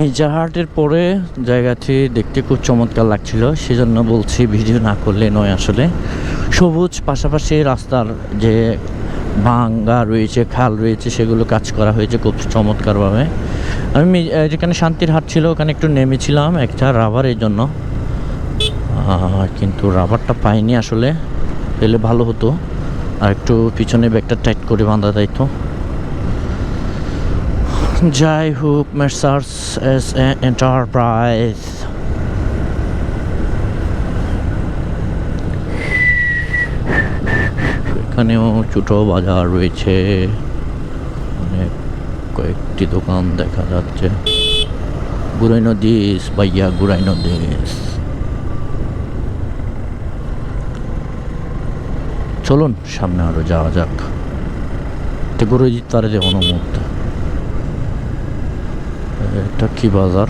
মির্জাহাটের পরে জায়গাটি দেখতে খুব চমৎকার লাগছিল, সেজন্য বলছি ভিডিও না করলে নয় আসলে। সবুজ পাশাপাশি রাস্তার যে ভাঙ্গা রয়েছে, খাল রয়েছে, সেগুলো কাজ করা হয়েছে খুব চমৎকারভাবে। আমি যেখানে শান্তির হাট ছিল, ওখানে একটু নেমেছিলাম একটা রাবারের জন্য। কিন্তু রাবারটা পাইনি আসলে, পেলে ভালো হতো। আর একটু পিছনে ব্যাগটা টাইট করে বাঁধা যাইতো। যাই হোক মেসার্স এস এন্টারপ্রাইজ এখানেও ছোটো বাজার রয়েছে। অনেক কয়েকটি দোকান দেখা যাচ্ছে। গুরাই নদীস, ভাইয়া গুরাই নদীস। চলুন, সামনে আরও যাওয়া যাক। এটা গুরুজিৎ তারে মুহূর্তে এটা কি বাজার?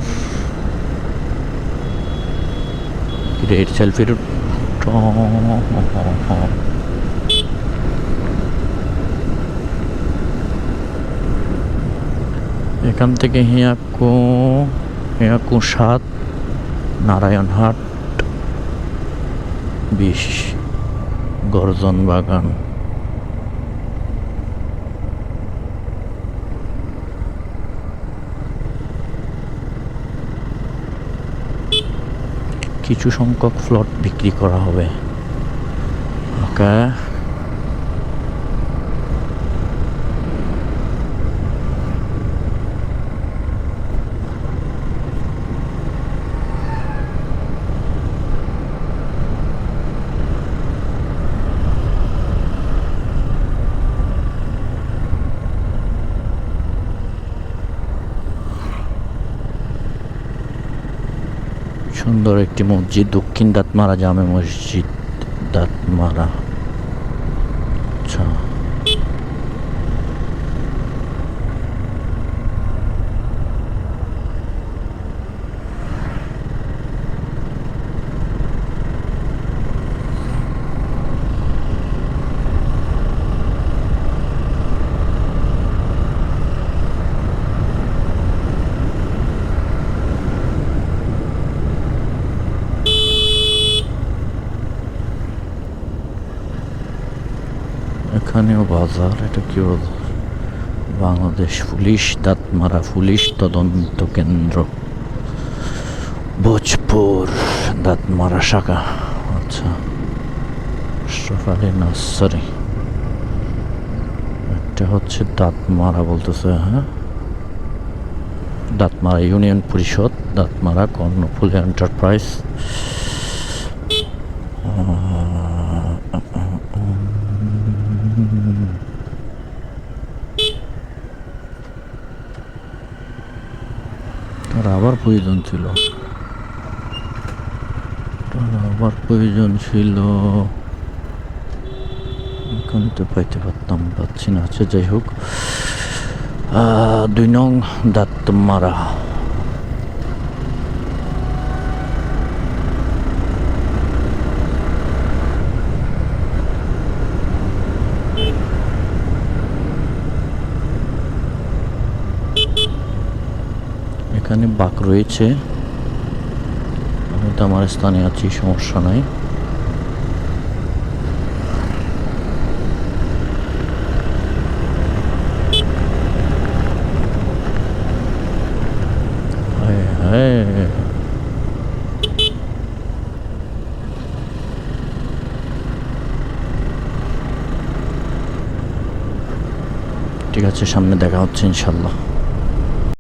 গ্রেট সেলফির এখান থেকে হিয়াকু হিয়াকু সাত নারায়ণহাট বিশ গর্জন বাগান। কিছু সংখ্যক ফ্লট বিক্রি করা হবে। ওকে সুন্দর একটি মসজিদ দক্ষিণ দাঁতমারা জামে মসজিদ দাঁতমারা আচ্ছা। এখানেও বাজার, এটা কি বাজার? বাংলাদেশ পুলিশ, দাঁতমারা পুলিশ তদন্ত কেন্দ্র। ভোজপুর, দাঁতমারা শাখা। আচ্ছা আশরাফ নার্সারি। একটা হচ্ছে দাঁতমারা বলতেছে হ্যাঁ? দাঁতমারা ইউনিয়ন পরিষদ, দাঁতমারা কর্ণফুল এন্টারপ্রাইজ। আবার প্রয়োজন ছিল। আবার প্রয়োজন ছিল। এখন তো পাইতে পারতাম, পাচ্ছি না। আচ্ছা যাই হোক। দুই নং দাঁত মারা। এখানে বাঘ রয়েছে। আমি তো আমার স্থানে আছি, সমস্যা নাই। ঠিক আছে, সামনে দেখা হচ্ছে ইনশাল্লাহ।